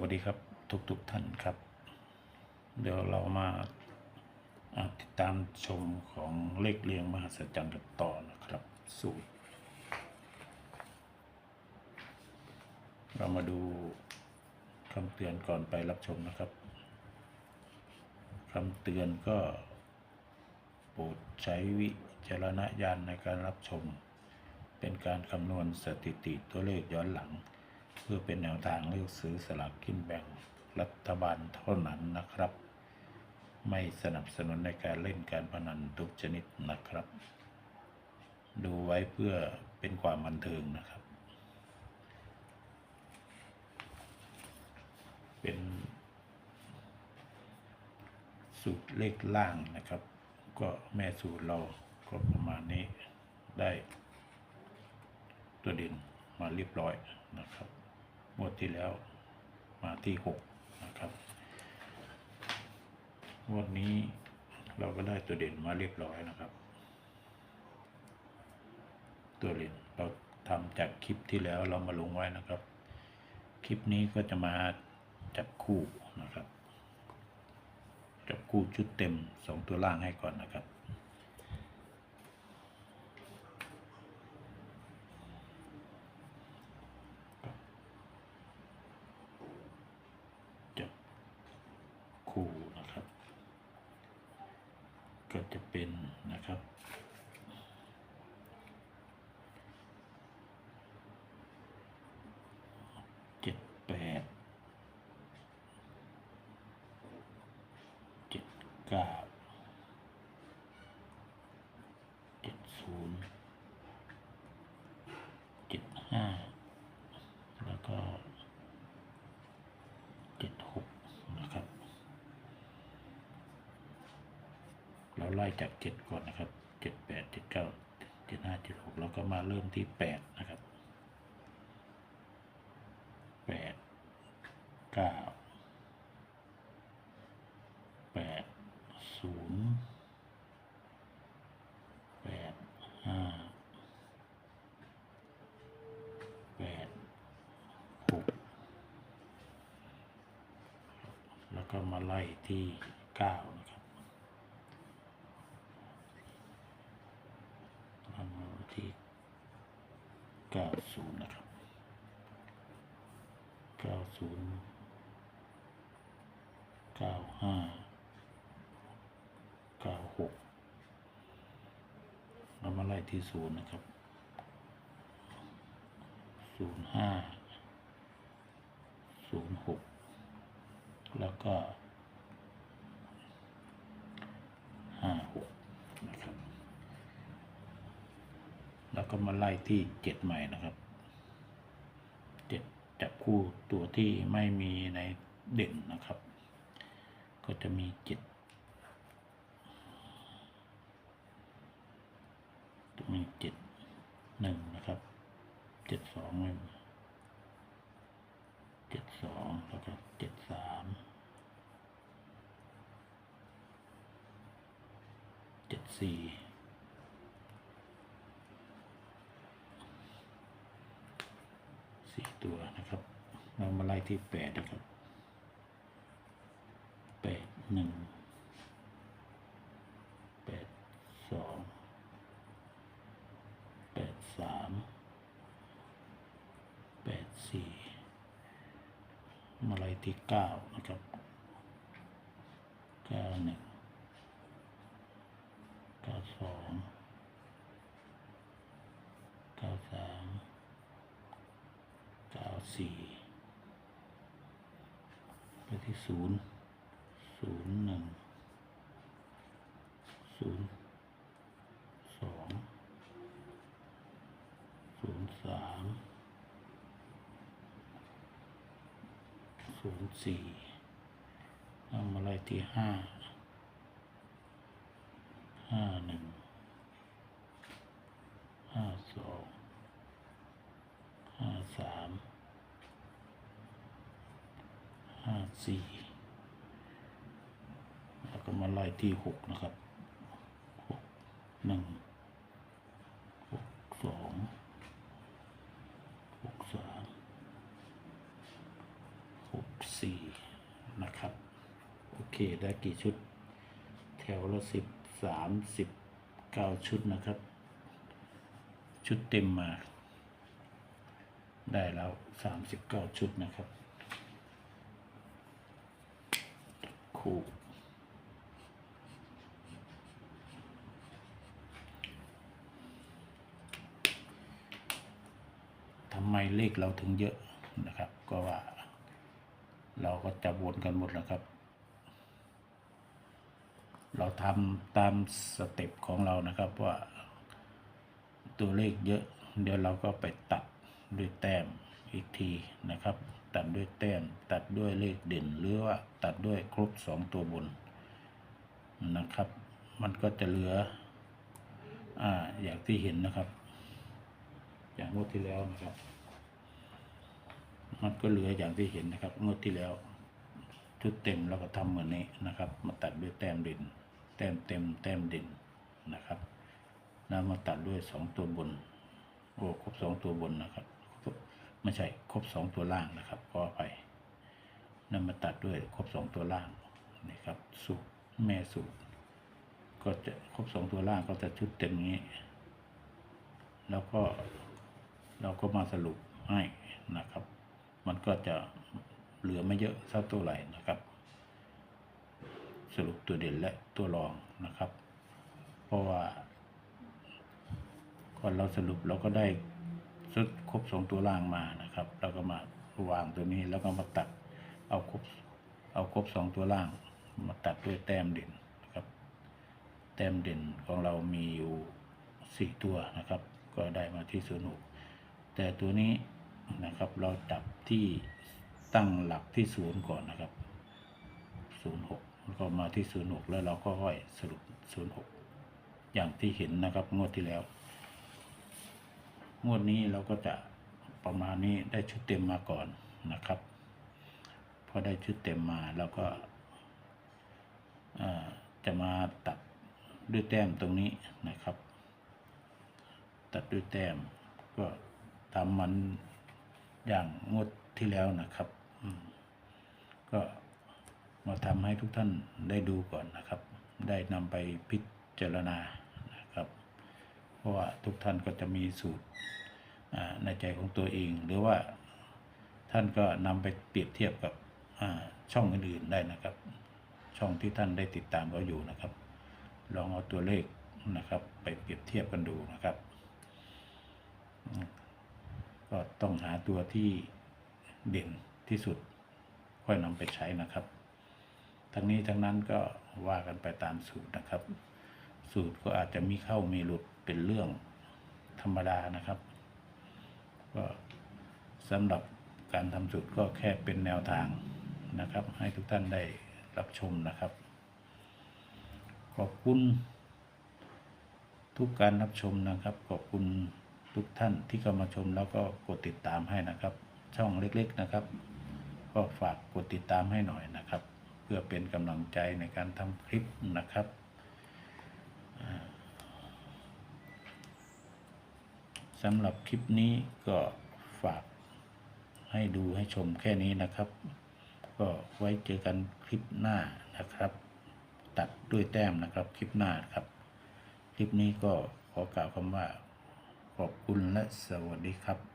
วัสดีครับทุกๆทท่านครับ เดี๋ยวเรามาาติดตามชมของเลขเรียงมหัศจรรย์กันต่อนะครับ สูตร เรามาดูคำเตือนก่อนไปรับชมนะครับคำเตือนก็โปรดใช้วิจารณญาณในการรับชม เป็นการคำนวณสถิติตัวเลขย้อนหลัง เพื่อเป็นแนวทางเลือกซื้อสลากกินแบ่งรัฐบาลเท่านั้นนะครับ ไม่สนับสนุนในการเล่นการพนันทุกชนิดนะครับ ดูไว้เพื่อเป็นความบันเทิงนะครับ เป็นสูตรเลขล่างนะครับ ก็แม่สูตรเราก็ประมาณนี้ได้ตัวเด่นมาเรียบร้อยนะครับ วดที่แล้วมาที่หกนะครับงวดนี้เราก็ได้ตัวเด่นมาเรียบร้อยนะครับ ตัวเด่นเราทำจากคลิปที่แล้วเรามาลงไว้นะครับ คลิปนี้ก็จะมาจับคู่นะครับ จับคู่ชุดเต็มสองตัวล่างให้ก่อนนะครับคู่นะครับ ก็จะเป็นนะครับ เจ็ดแปด เจ็ดเก้า เจ็ดศูนย์ เจ็ดห้า แล้วก็ เจ็ดหกนะครับ เรา ไล่จากเจ็ดก่อนนะครับเจ็ดแปดเจ็ดเก้าเจ็ดห้าเจ็ดหกแล้วก็มาเริ่มที่แปดนะครับแปดเก้าแปดศูนย์แปดห้าแปดหกแล้วก็มาไล่ที่เก้านะครับ ที่ 90 นะครับ 90 95 96เรามาไล่ที่ 0 นะครับ 05 06 แล้วก็ 56 ก็มาไล่ที่เจ็ดใหม่นะครับเจ็ดจับคู่ตัวที่ไม่มีในเด่นนะครับ ก็จะมีเจ็ดจะมีเจ็ดหนึ่งนะครับเจ็ดสองเจ็ดสองแล้วก็เจ็ดสามเจ็ดสี่ สี่ตัวนะครับ เรามาไล่ที่แปดนะครับแปดหนึ่งแปดสองแปดสามแปดสี่มาไลัยที่เก้านะครับเก้าหนึ่งเก้าสองเก้าสามเก้า สี่ไปที่ศูนย์ศูนย์หนึ่งศูนย์สองศูนย์สามศูนย์สี่เอามาไล่ที่ห้าห้าหนึ่งห้าสอง ห้าสาม ห้า สี่แล้วก็มาไล่ที่หกนะครับหกหนึ่งหกสองหกสามหกสี่นะครับ โอเค ได้กี่ชุด แถวละสิบสามสิบเก้าชุดนะครับ ชุดเต็มมา ได้แล้วสามสิบเก้าชุดนะครับ คู่ ทำไมเลขเราถึงเยอะนะครับ ก็ว่า เราก็จะวนกันหมดแล้วครับ เราทำตามสเต็ปของเรานะครับว่าตัวเลขเยอะ เดี๋ยวเราก็ไปตัดด้วยแต้มอีกทีนะครับ ตัดด้วยแต้มตัดด้วยเลขเด่น หรือว่าตัดด้วยครบสองตัวบนนะครับ มันก็จะเหลืออ่าอย่างที่เห็นนะครับ อย่างงวดที่แล้วนะครับมันก็เหลืออย่างที่เห็นนะครับงวดที่แล้วชุดเต็มแล้วก็ทำเหมือนนี้นะครับ มาตัดด้วยแต้มเด่นแต้มเต็มแต้มเด่นนะครับแล้วมาตัดด้วยสองตัวบนโอ้ครบสองตัวบนนะครับไม่ใช่ครบสองตัวล่างนะครับ ก็ไปนั่นมาตัดด้วยครบสองตัวล่างนี่ครับสูตรแม่สูตรก็จะครบสองตัวล่างก็จะชุดเต็มนี้ แล้วก็เราก็มาสรุปให้นะครับ มันก็จะเหลือไม่เยอะสักตัวไหร่นะครับ สรุปตัวเด่นและตัวรองนะครับ เพราะว่าก่อนเราสรุปเราก็ได้ชุดครบสองตัวล่างมานะครับ เราก็มา วางตัวนี้แล้วก็มาตัดเอาครบเอาครบสองตัวล่าง มาตัดด้วยแต้มเด่นนะครับ แต้มเด่นของเรามีอยู่สี่ตัวนะครับ ก็ได้มาที่ศูนย์หกแต่ตัวนี้นะครับเราจับที่ตั้งหลักที่ศูนย์ก่อนนะครับศูนย์หกแล้วก็มาที่ศูนย์หกแล้วเราก็ค่อยสรุปศูนย์หกอย่างที่เห็นนะครับงวดที่แล้ว งวดนี้เราก็จะ ประมาณนี้ได้ชุดเต็มมาก่อนนะครับ พอได้ชุดเต็มมาแล้วก็จะมาตัดด้วยแต้มตรงนี้นะครับ ตัดด้วยแต้มก็ทำมันอย่างงดที่แล้วนะครับ ก็มาทำให้ทุกท่านได้ดูก่อนนะครับ ได้นำไปพิจารณานะครับ เพราะว่าทุกท่านก็จะมีสูตร ในใจของตัวเอง หรือว่าท่านก็นำไปเปรียบเทียบกับช่องอื่นๆได้นะครับ ช่องที่ท่านได้ติดตามเราอยู่นะครับ ลองเอาตัวเลขนะครับ ไปเปรียบเทียบกันดูนะครับ ก็ต้องหาตัวที่เด่นที่สุดค่อยนำไปใช้นะครับ ทั้งนี้ทั้งนั้นก็ว่ากันไปตามสูตรนะครับ สูตรก็อาจจะมีเข้ามีหลุดเป็นเรื่องธรรมดานะครับ ก็สำหรับการทำสูตรก็แค่เป็นแนวทางนะครับ ให้ทุกท่านได้รับชมนะครับ ขอบคุณทุกการรับชมนะครับ ขอบคุณทุกท่านที่เข้ามาชมแล้วก็กดติดตามให้นะครับ ช่องเล็กๆนะครับ ก็ฝากกดติดตามให้หน่อยนะครับ เพื่อเป็นกำลังใจในการทำคลิปนะครับอ่า สำหรับคลิปนี้ก็ฝากให้ดูให้ชมแค่นี้นะครับ ก็ไว้เจอกันคลิปหน้านะครับ ตัดด้วยแต้มนะครับคลิปหน้าครับ คลิปนี้ก็ขอกล่าวคำว่า ขอบคุณและสวัสดีครับ